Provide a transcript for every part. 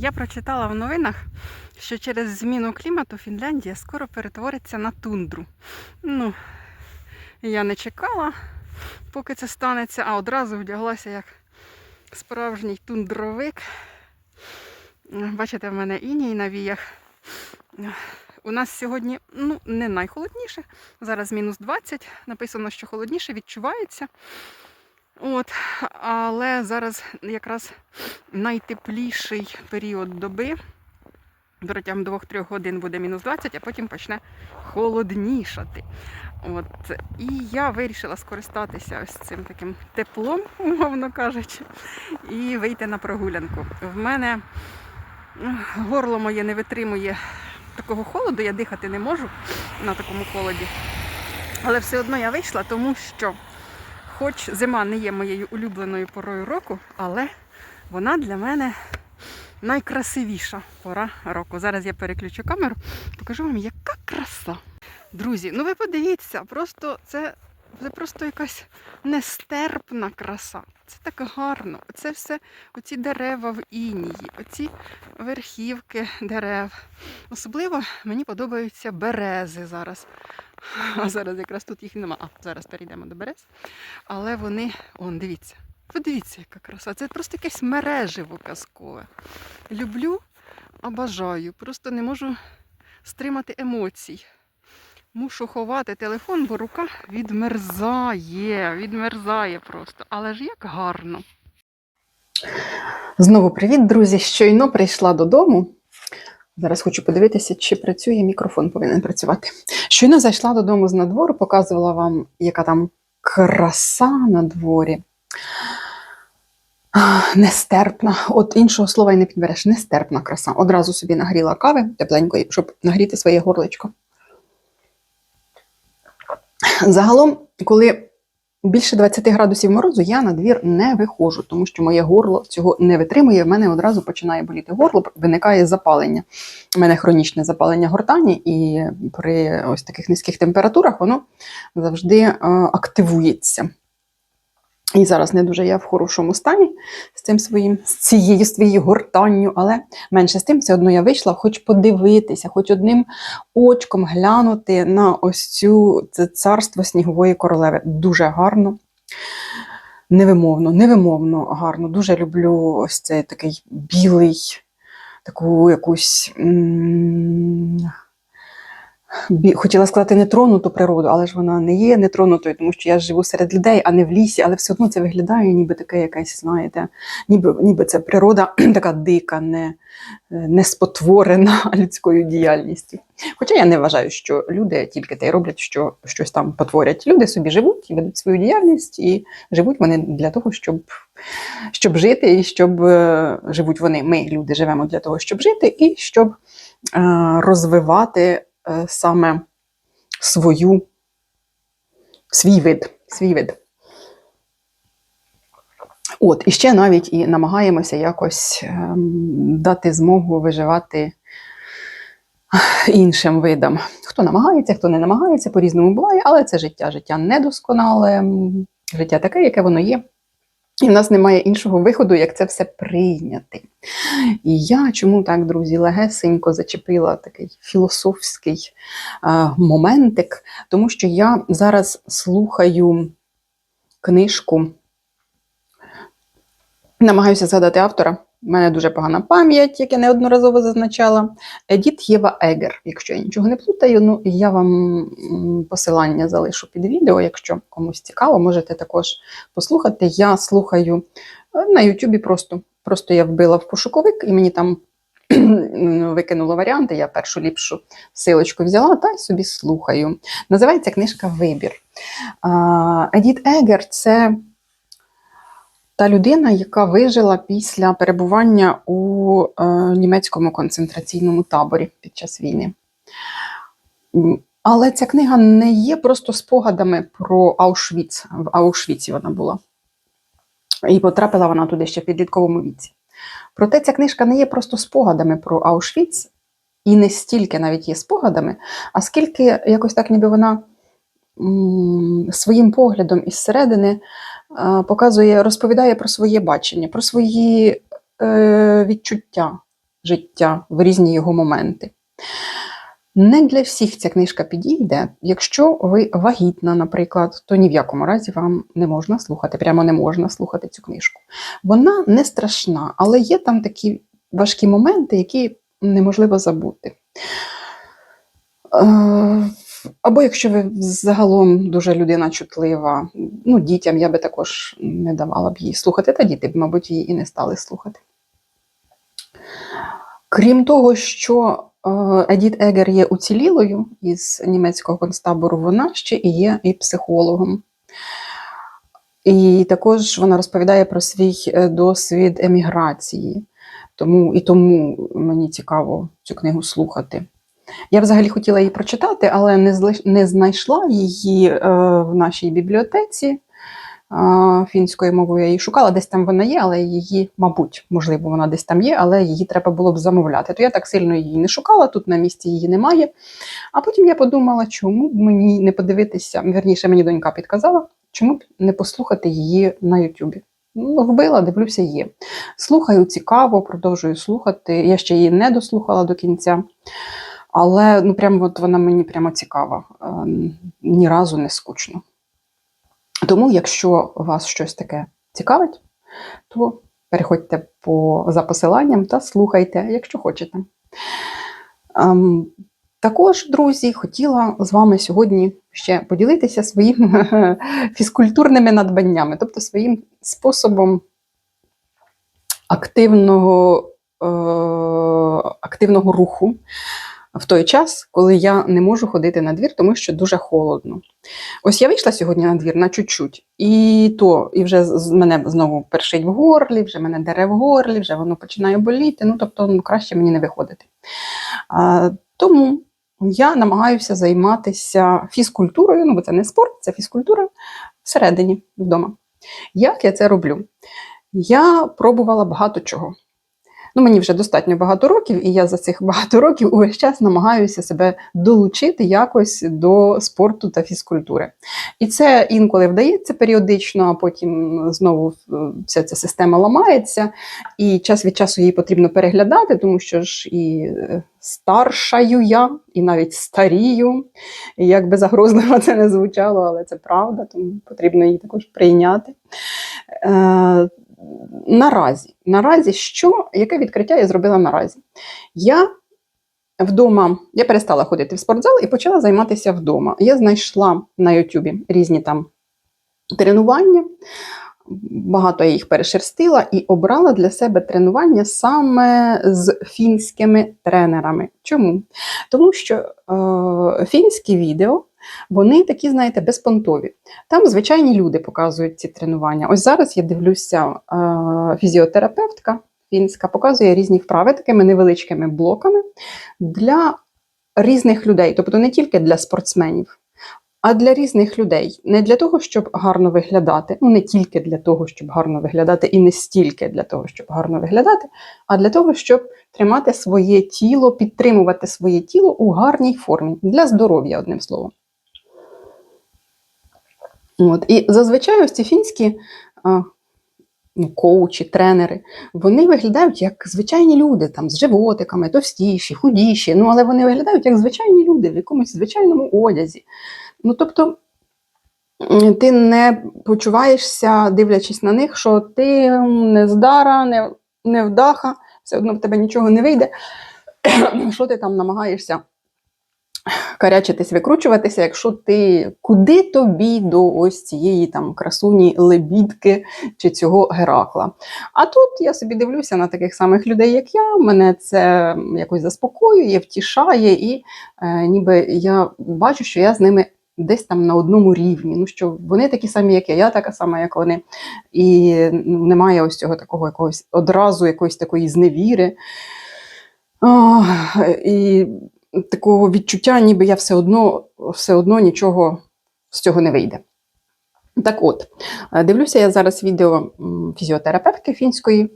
Я прочитала в новинах, що через зміну клімату Фінляндія скоро перетвориться на тундру. Ну, я не чекала, поки це станеться, а одразу вдяглася як справжній тундровик. Бачите, в мене іній на віях. У нас сьогодні ну, не найхолодніше. Зараз мінус 20. Написано, що холодніше відчувається. От, але зараз якраз найтепліший період доби. Протягом 2-3 годин буде мінус 20, а потім почне холоднішати. От. І я вирішила скористатися ось цим таким теплом, умовно кажучи, і вийти на прогулянку. В мене горло моє не витримує такого холоду, я дихати не можу на такому холоді. Але все одно я вийшла, тому що, хоч зима не є моєю улюбленою порою року, але вона для мене найкрасивіша пора року. Зараз я переключу камеру, покажу вам, яка краса. Друзі, ну ви подивіться, просто це, це просто якась нестерпна краса. Це так гарно. Це все, оці дерева в інії, оці верхівки дерев. Особливо мені подобаються берези зараз. А зараз якраз тут їх нема. А зараз перейдемо до берез. Але вони, он, дивіться, подивіться, яка краса. Це просто якесь мереживо казкове. Люблю, а бажаю. Просто не можу стримати емоцій. Мушу ховати телефон, бо рука відмерзає, відмерзає просто. Але ж як гарно. Знову привіт, друзі! Щойно прийшла додому. Зараз хочу подивитися, чи працює мікрофон, повинен працювати. Щойно зайшла додому з надвору, показувала вам, яка там краса на дворі. Нестерпна. От іншого слова й не підбереш. Нестерпна краса. Одразу собі нагріла кави тепленької, щоб нагріти своє горлечко. Загалом, коли більше 20 градусів морозу, я на двір не виходжу, тому що моє горло цього не витримує. В мене одразу починає боліти горло, виникає запалення. У мене хронічне запалення гортані, і при ось таких низьких температурах воно завжди е, активується. І зараз не дуже я в хорошому стані з цим своїм, з цією своєю гортанню, але менше з тим, все одно я вийшла, хоч подивитися, хоч одним очком глянути на ось цю це царство снігової королеви. Дуже гарно, невимовно, невимовно гарно. Дуже люблю ось цей такий білий, таку якусь. м, Хотіла сказати нетронуту природу, але ж вона не є нетронутою, тому що я живу серед людей, а не в лісі, але все одно це виглядає ніби таке якесь, знаєте, ніби, ніби це природа така дика, не, не спотворена людською діяльністю. Хоча я не вважаю, що люди тільки те й роблять, що щось там потворять. Люди собі живуть ведуть свою діяльність, і живуть вони для того, щоб, щоб жити, і щоб е, живуть вони. Ми, люди, живемо для того, щоб жити, і щоб е, розвивати е, саме свою, свій вид. Свій вид. От, і ще навіть і намагаємося якось ем, дати змогу виживати іншим видам. Хто намагається, хто не намагається, по-різному буває, але це життя. Життя недосконале, життя таке, яке воно є. І в нас немає іншого виходу, як це все прийняти. І я чому так, друзі, легесенько зачепила такий філософський е, моментик, тому що я зараз слухаю книжку, намагаюся згадати автора. У мене дуже погана пам'ять, як я неодноразово зазначала. Едіт Єва Егер. Якщо я нічого не плутаю, ну я вам посилання залишу під відео. Якщо комусь цікаво, можете також послухати. Я слухаю е, на Ютубі просто. Просто я вбила в пошуковик і мені там викинуло варіанти. Я першу ліпшу силочку взяла та й собі слухаю. Називається книжка Вибір. Едіт Егер це та людина, яка вижила після перебування у е, німецькому концентраційному таборі під час війни. Але ця книга не є просто спогадами про Аушвіц. В Аушвіці вона була. І потрапила вона туди ще в підлітковому віці. Проте ця книжка не є просто спогадами про Аушвіц, і не стільки навіть є спогадами, а скільки якось так, ніби вона своїм поглядом із середини показує, розповідає про своє бачення, про свої е, відчуття життя, в різні його моменти. Не для всіх ця книжка підійде. Якщо ви вагітна, наприклад, то ні в якому разі вам не можна слухати, прямо не можна слухати цю книжку. Вона не страшна, але є там такі важкі моменти, які неможливо забути. Або якщо ви загалом дуже людина чутлива, ну, дітям я би також не давала б її слухати, та діти б, мабуть, її і не стали слухати. Крім того, що е, Едіт Егер є уцілілою із німецького концтабору, вона ще і є і психологом. І також вона розповідає про свій е, досвід еміграції. Тому і тому мені цікаво цю книгу слухати. Я взагалі хотіла її прочитати, але не, знайшла її е, в нашій бібліотеці. Е, фінською мовою я її шукала, десь там вона є, але її, мабуть, можливо, вона десь там є, але її треба було б замовляти. То я так сильно її не шукала, тут на місці її немає. А потім я подумала, чому б мені не подивитися, вірніше, мені донька підказала, чому б не послухати її на Ютубі. Ну, вбила, дивлюся, є. Слухаю цікаво, продовжую слухати. Я ще її не дослухала до кінця. Але ну, прямо от вона мені прямо цікава. Е, Ні разу не скучно. Тому, якщо вас щось таке цікавить, то переходьте по, за посиланням та слухайте, якщо хочете. Ем, також, друзі, хотіла з вами сьогодні ще поділитися своїм фізкультурними надбаннями, тобто своїм способом активного, е, активного руху в той час, коли я не можу ходити на двір, тому що дуже холодно. Ось я вийшла сьогодні на двір на чуть-чуть, і то, і вже мене знову першить в горлі, вже мене дере в горлі, вже воно починає боліти. Ну, тобто, ну, краще мені не виходити. А, тому я намагаюся займатися фізкультурою, ну бо це не спорт, це фізкультура всередині вдома. Як я це роблю? Я пробувала багато чого. Ну, мені вже достатньо багато років, і я за цих багато років увесь час намагаюся себе долучити якось до спорту та фізкультури. І це інколи вдається періодично, а потім знову е, вся ця система ламається, і час від часу її потрібно переглядати, тому що ж і е, старшаю я, і навіть старію. І як би загрозливо це не звучало, але це правда, тому потрібно її також прийняти. Наразі, наразі, що, яке відкриття я зробила наразі? Я вдома, я перестала ходити в спортзал і почала займатися вдома. Я знайшла на Ютубі різні там тренування. Багато я їх перешерстила і обрала для себе тренування саме з фінськими тренерами. Чому? Тому що е, фінські відео вони такі, знаєте, безпонтові. Там звичайні люди показують ці тренування. Ось зараз я дивлюся, е, фізіотерапевтка фінська показує різні вправи такими невеличкими блоками для різних людей, тобто не тільки для спортсменів. А для різних людей не для того, щоб гарно виглядати, ну не тільки для того, щоб гарно виглядати, і не стільки для того, щоб гарно виглядати, а для того, щоб тримати своє тіло, підтримувати своє тіло у гарній формі для здоров'я, одним словом. От. І зазвичай ось ці фінські а, ну, коучі, тренери, вони виглядають як звичайні люди, там, з животиками, товстіші, худіші, ну, але вони виглядають як звичайні люди в якомусь звичайному одязі. Ну, тобто, ти не почуваєшся, дивлячись на них, що ти не здара, не, не вдаха, все одно в тебе нічого не вийде. що ти там намагаєшся карячитись, викручуватися, якщо ти куди тобі до ось цієї там красуні лебідки чи цього Геракла. А тут я собі дивлюся на таких самих людей, як я. Мене це якось заспокоює, втішає, і е, ніби я бачу, що я з ними. Десь там на одному рівні, ну що вони такі самі, як я, я така сама, як вони. І немає ось цього такого якогось одразу якоїсь такої зневіри. О, і такого відчуття, ніби я все одно, все одно нічого з цього не вийде. Так от, е, дивлюся я зараз відео фізіотерапевтки фінської.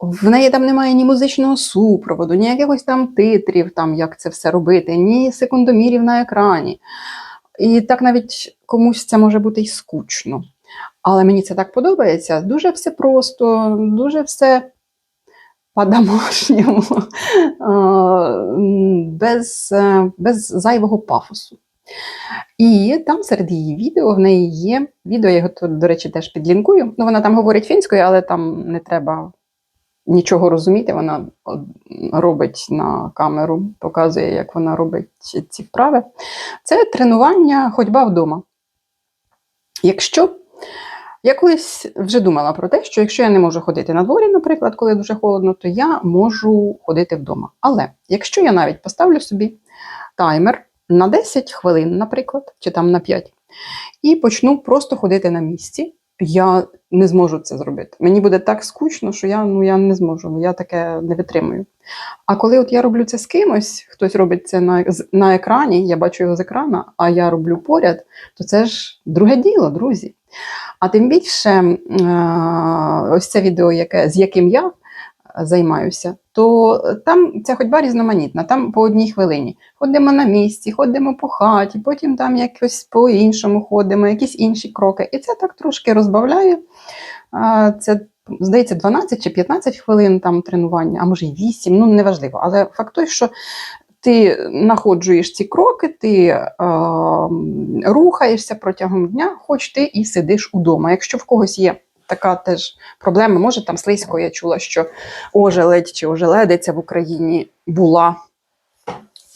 В неї там немає ні музичного супроводу, ні якихось там титрів, там, як це все робити, ні секундомірів на екрані. І так навіть комусь це може бути й скучно. Але мені це так подобається. Дуже все просто, дуже все по-домашньому, е, без, е, без зайвого пафосу. І там серед її відео в неї є відео, я його тут, до речі, теж підлінкую. Ну, вона там говорить фінською, але там не треба нічого розуміти. Вона робить на камеру, показує, як вона робить ці вправи. Це тренування ходьба вдома. Якщо я колись вже думала про те, що якщо я не можу ходити на дворі, наприклад, коли дуже холодно, то я можу ходити вдома. Але якщо я навіть поставлю собі таймер на 10 хвилин, наприклад, чи там на 5, і почну просто ходити на місці, я не зможу це зробити. Мені буде так скучно, що я, ну, я не зможу, я таке не витримую. А коли от я роблю це з кимось, хтось робить це на, на екрані, я бачу його з екрана, а я роблю поряд, то це ж друге діло, друзі. А тим більше, е, ось це відео, яке, з яким я займаюся, то там ця ходьба різноманітна, там по одній хвилині. Ходимо на місці, ходимо по хаті, потім там якось по-іншому ходимо, якісь інші кроки. І це так трошки розбавляє. Це, здається, 12 чи 15 хвилин там тренування, а може й 8, ну неважливо. Але факт той, що ти находжуєш ці кроки, ти е, рухаєшся протягом дня, хоч ти і сидиш удома. Якщо в когось є така теж проблема, може там слизько, я чула, що ожеледь чи ожеледиця в Україні була.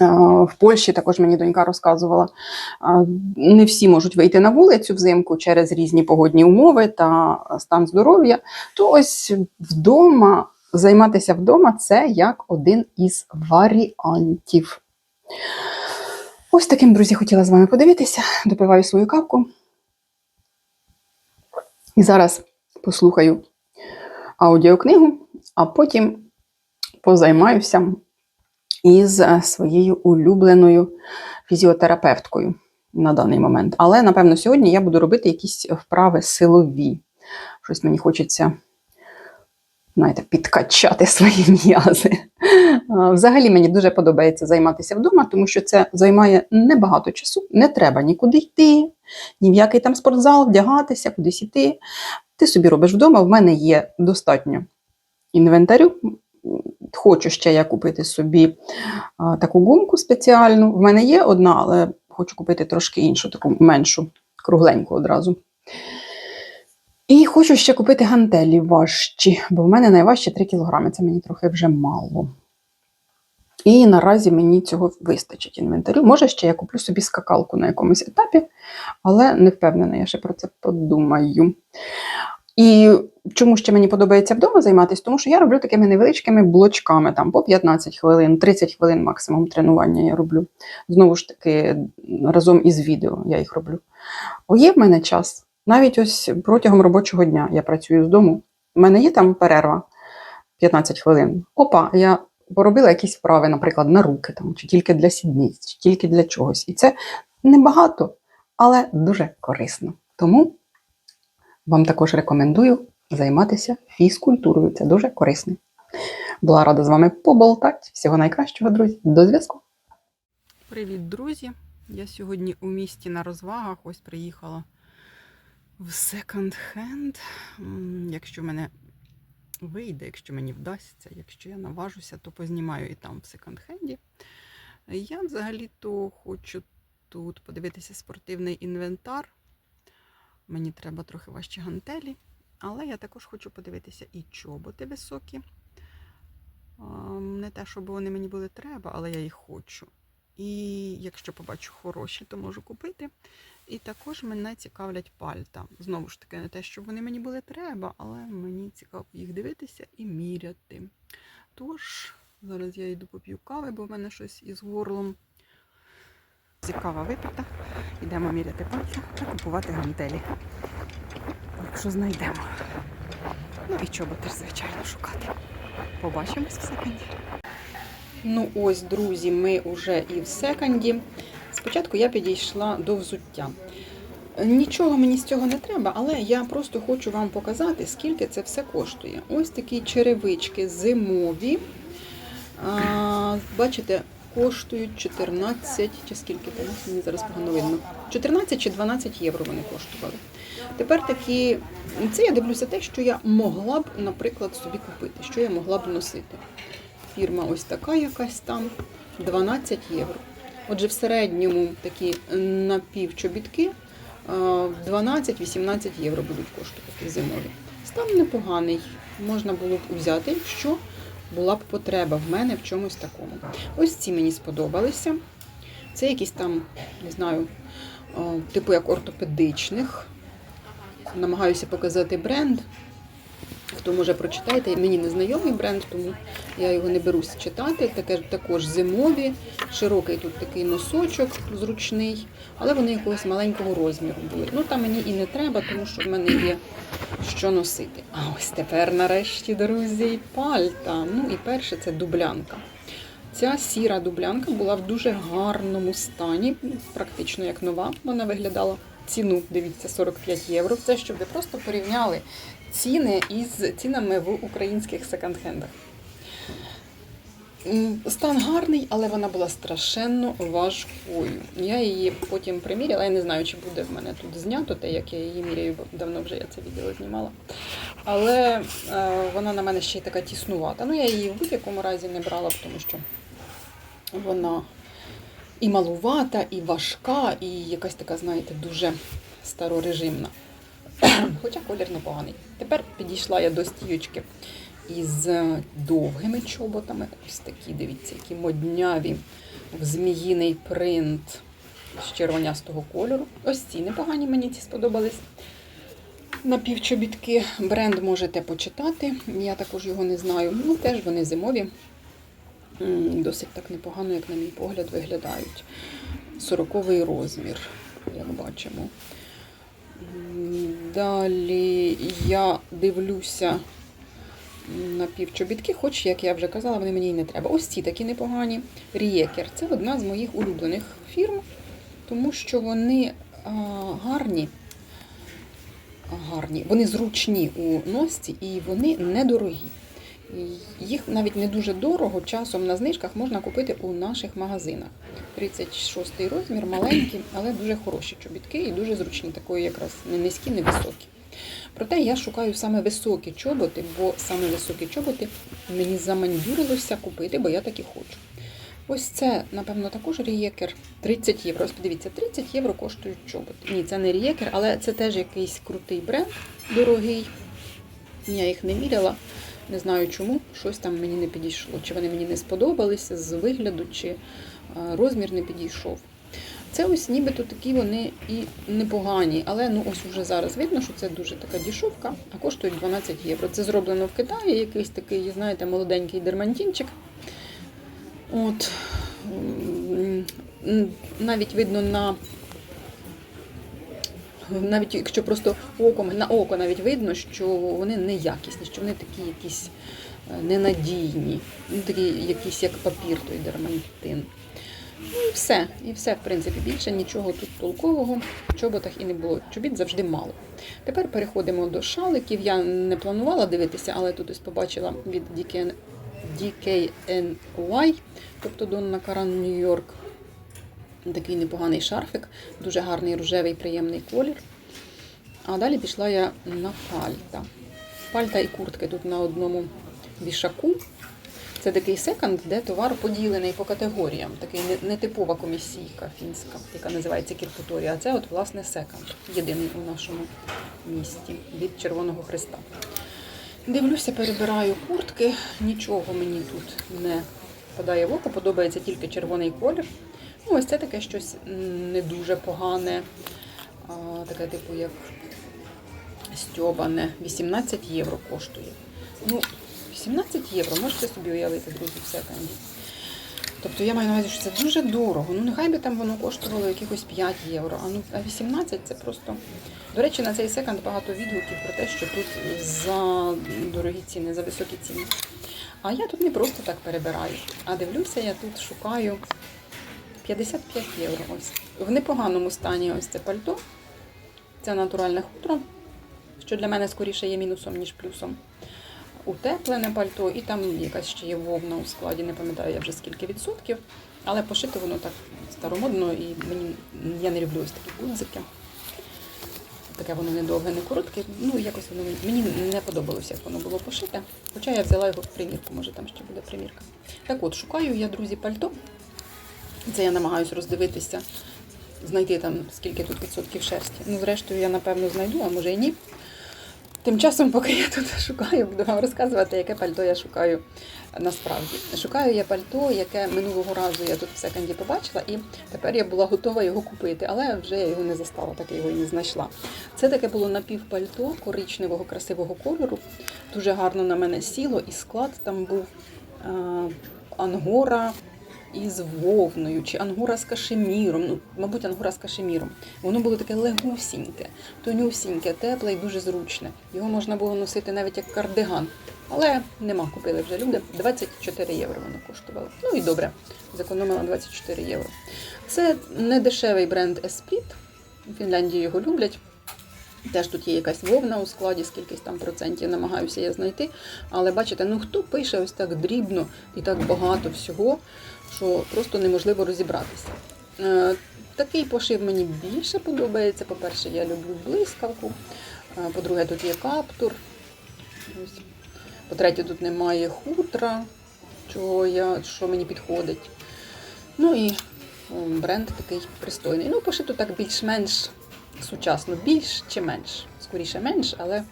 Е, В Польщі також мені донька розказувала. е, Не всі можуть вийти на вулицю взимку через різні погодні умови та стан здоров'я. То ось вдома займатися вдома це як один із варіантів. Ось таким, друзі, хотіла з вами подивитися. Допиваю свою кавку. І зараз послухаю аудіокнигу, а потім позаймаюся із е, своєю улюбленою фізіотерапевткою на даний момент. Але, напевно, сьогодні я буду робити якісь вправи силові. Щось мені хочеться знаєте, підкачати свої м'язи. Взагалі мені дуже подобається займатися вдома, тому що це займає небагато часу. Не треба нікуди йти, ні в який там спортзал, вдягатися, кудись іти. Ти собі робиш вдома. В мене є достатньо інвентарю. Хочу ще я купити собі а, таку гумку спеціальну. В мене є одна, але хочу купити трошки іншу, таку меншу, кругленьку одразу. І хочу ще купити гантелі важчі, бо в мене найважче 3 кг. Це мені трохи вже мало. І наразі мені цього вистачить інвентарю. Може, ще я куплю собі скакалку на якомусь етапі, але не впевнена, я ще про це подумаю. І чому ще мені подобається вдома займатися? Тому що я роблю такими невеличкими блочками, там по 15 хвилин, 30 хвилин максимум тренування я роблю. Знову ж таки, разом із відео я їх роблю. О, є в мене час. Навіть ось протягом робочого дня я працюю з дому. У мене є там перерва 15 хвилин. Опа, я поробила якісь вправи, наприклад, на руки, там, чи тільки для сідниць, чи тільки для чогось. І це небагато, але дуже корисно. Тому вам також рекомендую займатися фізкультурою. Це дуже корисно. Була рада з вами поболтати. Всього найкращого, друзі. До зв'язку. Привіт, друзі! Я сьогодні у місті на розвагах. Ось приїхала в секонд-хенд. Якщо мене вийде, якщо мені вдасться, якщо я наважуся, то познімаю і там в секонд-хенді. Я взагалі-то хочу тут подивитися спортивний інвентар. Мені треба трохи важчі гантелі, але я також хочу подивитися і чоботи високі. Не те, щоб вони мені були треба, але я їх хочу. І якщо побачу хороші, то можу купити. І також мене цікавлять пальта. Знову ж таки, не те, щоб вони мені були треба, але мені цікаво їх дивитися і міряти. Тож, зараз я йду поп'ю кави, бо в мене щось із горлом. Цікава випита. Йдемо міряти пальця та купувати гантелі. Якщо знайдемо. Ну і чоботи звичайно, шукати. Побачимось в секунді. Ну ось, друзі, ми вже і в секонді. Спочатку я підійшла до взуття. Нічого мені з цього не треба, але я просто хочу вам показати, скільки це все коштує. Ось такі черевички зимові. А, бачите, коштують 14 чи скільки там, мені зараз погано видно. 14 чи 12 євро вони коштували. Тепер такі, це я дивлюся те, що я могла б, наприклад, собі купити, що я могла б носити. Фірма ось така якась там, 12 євро. Отже, в середньому такі напівчобітки а, 12-18 євро будуть коштувати зимові. Стан непоганий, можна було б взяти, якщо була б потреба в мене в чомусь такому. Ось ці мені сподобалися. Це якісь там, не знаю, типу як ортопедичних. Намагаюся показати бренд. Хто може прочитайте, мені не знайомий бренд, тому я його не берусь читати. Таке також зимові, широкий тут такий носочок зручний, але вони якогось маленького розміру були. Ну там мені і не треба, тому що в мене є що носити. А ось тепер, нарешті, друзі, пальта. Ну і перше це дублянка. Ця сіра дублянка була в дуже гарному стані, практично як нова. Вона виглядала ціну, дивіться, 45 євро. Це щоб ви просто порівняли ціни із цінами в українських секонд-хендах. Стан гарний, але вона була страшенно важкою. Я її потім приміряла. Я не знаю, чи буде в мене тут знято те, як я її міряю, давно вже я це відео знімала. Але е, вона на мене ще й така тіснувата. Ну, я її в будь-якому разі не брала, тому що вона і малувата, і важка, і якась така, знаєте, дуже старорежимна. Хоча колір непоганий. Тепер підійшла я до стійочки із е, довгими чоботами. Ось такі, дивіться, які модняві в зміїний принт з червонястого кольору. Ось ці непогані мені ці сподобались. Напівчобітки. Бренд можете почитати. Я також його не знаю. Ну, теж вони зимові. Досить так непогано, як на мій погляд, виглядають. Сороковий розмір, як бачимо. Далі я дивлюся на півчобітки, хоч, як я вже казала, вони мені й не треба. Ось ці такі непогані. Рієкер. Це одна з моїх улюблених фірм, тому що вони а, гарні. Гарні, вони зручні у носці і вони недорогі. Їх навіть не дуже дорого, часом на знижках можна купити у наших магазинах. 36 розмір, маленькі, але дуже хороші чобітки і дуже зручні, такої якраз не низькі, не високі. Проте я шукаю саме високі чоботи, бо саме високі чоботи мені замандюрилося купити, бо я такі хочу. Ось це, напевно, також рієкер. 30 євро. Ось подивіться, 30 євро коштують чоботи. Ні, це не рієкер, але це теж якийсь крутий бренд, дорогий. Я їх не міряла. Не знаю чому, щось там мені не підійшло. Чи вони мені не сподобалися з вигляду, чи е, розмір не підійшов. Це ось нібито такі вони і непогані, але ну ось вже зараз видно, що це дуже така дішовка, а коштують 12 євро. Це зроблено в Китаї, якийсь такий, знаєте, молоденький дермантинчик. От навіть видно на навіть якщо просто оком на око навіть видно, що вони неякісні, що вони такі якісь е, ненадійні, ну такі якісь як папір, той дермантин. Ну і все. І все, в принципі, більше нічого тут толкового в чоботах і не було. Чобіт завжди мало. Тепер переходимо до шаликів. Я не планувала дивитися, але тут ось побачила від DKN, DKNY, тобто Донна Каран Нью-Йорк. Такий непоганий шарфик, дуже гарний рожевий, приємний колір. А далі пішла я на пальта. Пальта і куртки тут на одному вішаку. Це такий секонд, де товар поділений по категоріям. Такий нетипова комісійка фінська, яка називається Кірпуторі. А це от власне секонд, єдиний у нашому місті від Червоного Христа. Дивлюся, перебираю куртки. Нічого мені тут не падає в око, подобається тільки червоний колір. Ну, ось це таке щось не дуже погане. А, таке, типу, як стьобане. 18 євро коштує. Ну, 18 євро, можете собі уявити, друзі, в секонді. Тобто я маю на увазі, що це дуже дорого. Ну, нехай би там воно коштувало якихось 5 євро, а ну а 18 це просто. До речі, на цей секонд багато відгуків про те, що тут за дорогі ціни, за високі ціни. А я тут не просто так перебираю, а дивлюся, я тут шукаю 55 євро. Ось. В непоганому стані ось це пальто. Це натуральне хутро, що для мене скоріше є мінусом, ніж плюсом. утеплене пальто, і там якась ще є вовна у складі, не пам'ятаю я вже скільки відсотків. Але пошито воно так старомодно, і мені я не люблю ось такі гудзики. Таке воно не довге, не коротке. Ну, якось воно мені не подобалося, як воно було пошите. Хоча я взяла його в примірку, може там ще буде примірка. Так от, шукаю я, друзі, пальто. Це я намагаюся роздивитися, знайти там скільки тут відсотків шерсті. Ну, зрештою, я напевно знайду, а може і ні. Тим часом, поки я тут шукаю, буду вам розказувати, яке пальто я шукаю насправді. Шукаю я пальто, яке минулого разу я тут в секонді побачила, і тепер я була готова його купити, але вже я його не застала, так я його і не знайшла. Це таке було напівпальто коричневого, красивого кольору. Дуже гарно на мене сіло, і склад там був е, ангора із вовною, чи ангора з кашеміром. Ну, мабуть, ангора з кашеміром. Воно було таке легусіньке, тонюсіньке, тепле і дуже зручне. Його можна було носити навіть як кардиган. Але нема, купили вже люди. 24 євро воно коштувало. Ну і добре, зекономила 24 євро. Це не дешевий бренд Esprit. У Фінляндії його люблять. Теж тут є якась вовна у складі, скількись там процентів намагаюся я знайти. Але бачите, ну хто пише ось так дрібно і так багато всього, що просто неможливо розібратися. Е, Такий пошив мені більше подобається. По-перше, я люблю блискавку. Е, По-друге, тут є каптур. По-третє, тут немає хутра, чого я, що мені підходить. Ну і бренд такий пристойний. Ну, пошито так більш-менш сучасно, більш чи менш. Скоріше менш, але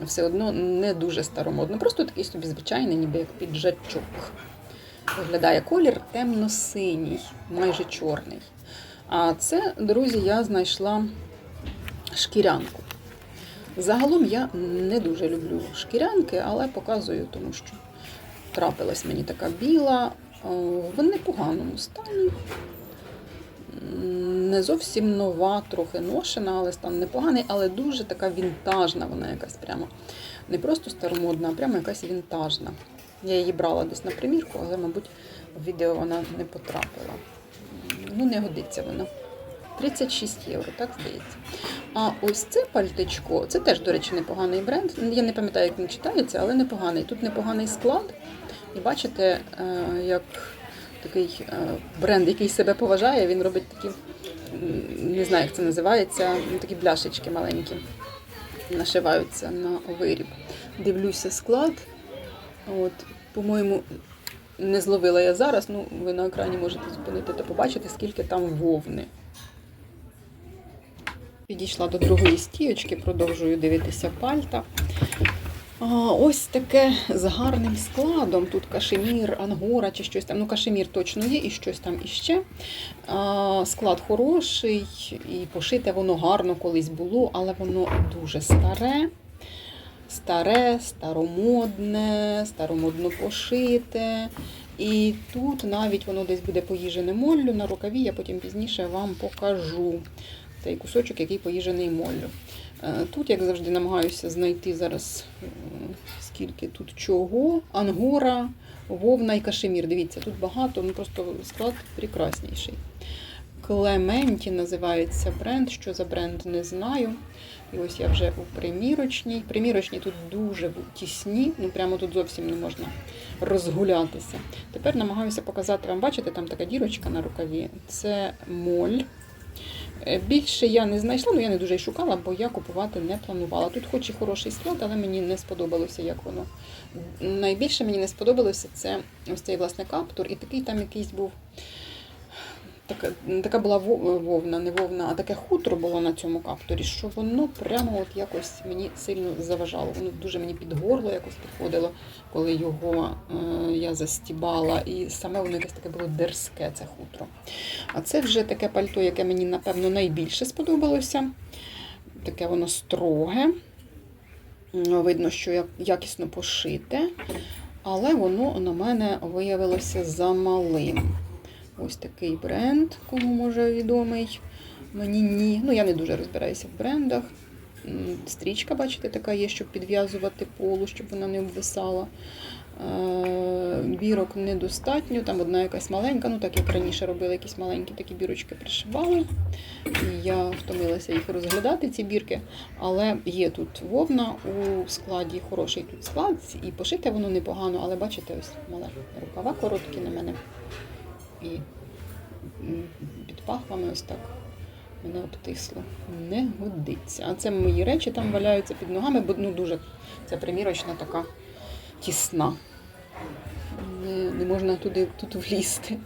все одно не дуже старомодно. Просто такий собі звичайний, ніби як піджачок. Виглядає колір темно-синій, майже чорний. А це, друзі, я знайшла шкірянку. Загалом я не дуже люблю шкірянки, але показую, тому що трапилась мені така біла, в непоганому стані. Не зовсім нова, трохи ношена, але стан непоганий, але дуже така вінтажна, вона якась прямо. Не просто старомодна, а прямо якась вінтажна. Я її брала десь на примірку, але, мабуть, в відео вона не потрапила. Ну, не годиться вона. 36 євро, так здається. А ось це пальтечко, це теж, до речі, непоганий бренд. Я не пам'ятаю, як він читається, але непоганий. Тут непоганий склад. І бачите, е, як такий е, бренд, який себе поважає, він робить такі, не знаю, як це називається, такі бляшечки маленькі. Нашиваються на виріб. Дивлюся склад. От, по-моєму, не зловила я зараз, ну ви на екрані можете зупинити та побачити, скільки там вовни. Підійшла до другої стіючки, продовжую дивитися пальта. А, ось таке з гарним складом. Тут кашемір, ангора чи щось там. Ну, кашемір точно є, і щось там іще. А, склад хороший, і пошите воно гарно колись було, але воно дуже старе. Старе, старомодне, старомодно пошите. І тут навіть воно десь буде поїжене моллю на рукаві, я потім пізніше вам покажу цей кусочок, який поїжений моллю. Е, Тут, як завжди, намагаюся знайти зараз е, скільки тут чого. Ангора, вовна і кашемір. Дивіться, тут багато, ну просто склад прекрасніший. Клементі називається бренд. Що за бренд, не знаю. І ось я вже у примірочній. Примірочні тут дуже тісні, ну прямо тут зовсім не можна розгулятися. Тепер намагаюся показати вам, бачите, там така дірочка на рукаві. Це моль. Е, Більше я не знайшла, ну я не дуже й шукала, бо я купувати не планувала. Тут хоч і хороший склад, але мені не сподобалося, як воно. Найбільше мені не сподобалося це ось цей власне каптур, і такий там якийсь був. Така, така була вовна, не вовна, а таке хутро було на цьому каптурі, що воно прямо от якось мені сильно заважало. Воно дуже мені під горло якось підходило, коли його е, я застібала. І саме воно якесь таке було дерзке, це хутро. А це вже таке пальто, яке мені, напевно, найбільше сподобалося. Таке воно строге. Видно, що якісно пошите, але воно на мене виявилося замалим. Ось такий бренд, кому може відомий. Мені ні. Ну, я не дуже розбираюся в брендах. Стрічка, бачите, така є, щоб підв'язувати полу, щоб вона не обвисала. Е, Бірок недостатньо, там одна якась маленька, ну так як раніше робили, якісь маленькі такі бірочки пришивали. І я втомилася їх розглядати, ці бірки. Але є тут вовна у складі, хороший тут склад, і пошите воно непогано, але бачите, ось мале рукава короткі на мене. І під пахвами ось так мене обтисло. Не годиться. А це мої речі там валяються під ногами, бо ну дуже ця примірочна така тісна. Не, не можна туди тут влізти.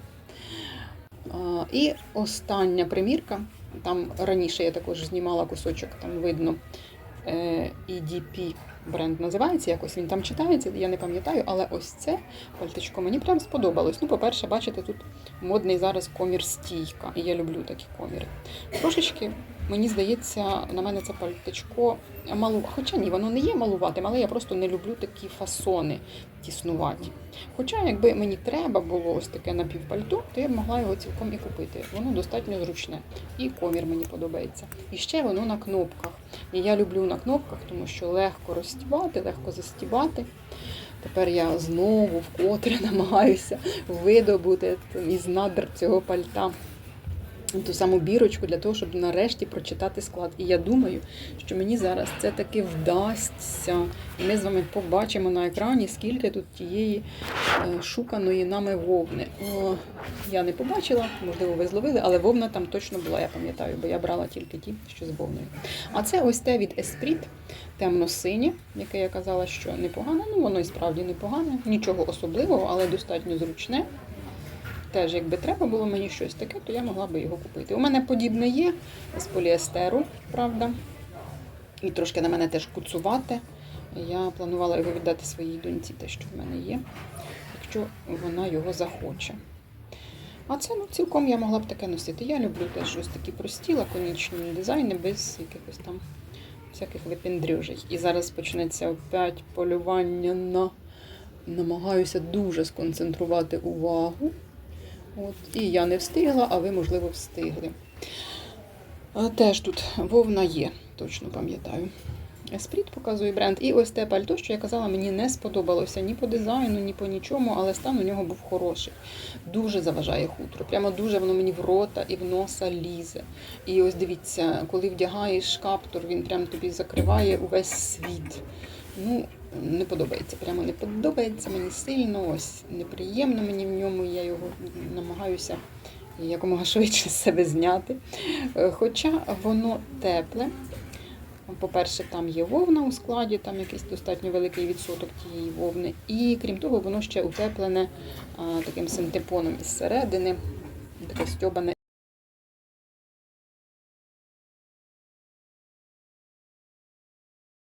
А, і остання примірка. Там раніше я також знімала кусочок, там видно е, EDP бренд називається, якось він там читається, я не пам'ятаю, але ось це пальтичко мені прям сподобалось. Ну, по-перше, бачите, тут модний зараз комір стійка, і я люблю такі коміри. Трошечки, мені здається, на мене це пальтичко малу... Хоча ні, воно не є малуватим, але я просто не люблю такі фасони тіснуваті. Хоча, якби мені треба було ось таке напівпальто, то я б могла його цілком і купити. Воно достатньо зручне. І комір мені подобається. І ще воно на кнопках. І я люблю на кнопках, тому що легко розстібати, легко застібати. Тепер я знову вкотре намагаюся видобути із надр цього пальта ту саму бірочку для того, щоб нарешті прочитати склад. І я думаю, що мені зараз це таки вдасться. І ми з вами побачимо на екрані, скільки тут тієї е, шуканої нами вовни. О, я не побачила, можливо, ви зловили, але вовна там точно була, я пам'ятаю, бо я брала тільки ті, що з вовною. А це ось те від Esprit, темно-синє, яке я казала, що непогане. Ну, воно і справді непогане, нічого особливого, але достатньо зручне. Теж, якби треба було мені щось таке, то я могла би його купити. У мене подібне є з поліестеру, правда. І трошки на мене теж куцувате. Я планувала його віддати своїй доньці, те, що в мене є, якщо вона його захоче. А це ну, цілком я могла б таке носити. Я люблю теж ось такі прості, лаконічні дизайни без якихось там всяких випіндрюжей. І зараз почнеться опять полювання на. Намагаюся дуже сконцентрувати увагу. От, і я не встигла, а ви, можливо, встигли. Теж тут вовна є, точно пам'ятаю. Еспріт показує бренд. І ось те пальто, що я казала, мені не сподобалося ні по дизайну, ні по нічому, але стан у нього був хороший. Дуже заважає хутро. Прямо дуже воно мені в рота і в носа лізе. І ось дивіться, коли вдягаєш каптур, він прям тобі закриває увесь світ. Ну, не подобається. Прямо не подобається мені сильно, ось неприємно мені в ньому, я його намагаюся якомога швидше себе зняти. Е, Хоча воно тепле. По-перше, там є вовна у складі, там якийсь достатньо великий відсоток тієї вовни. І крім того, воно ще утеплене а, таким синтепоном із середини, таке стьобане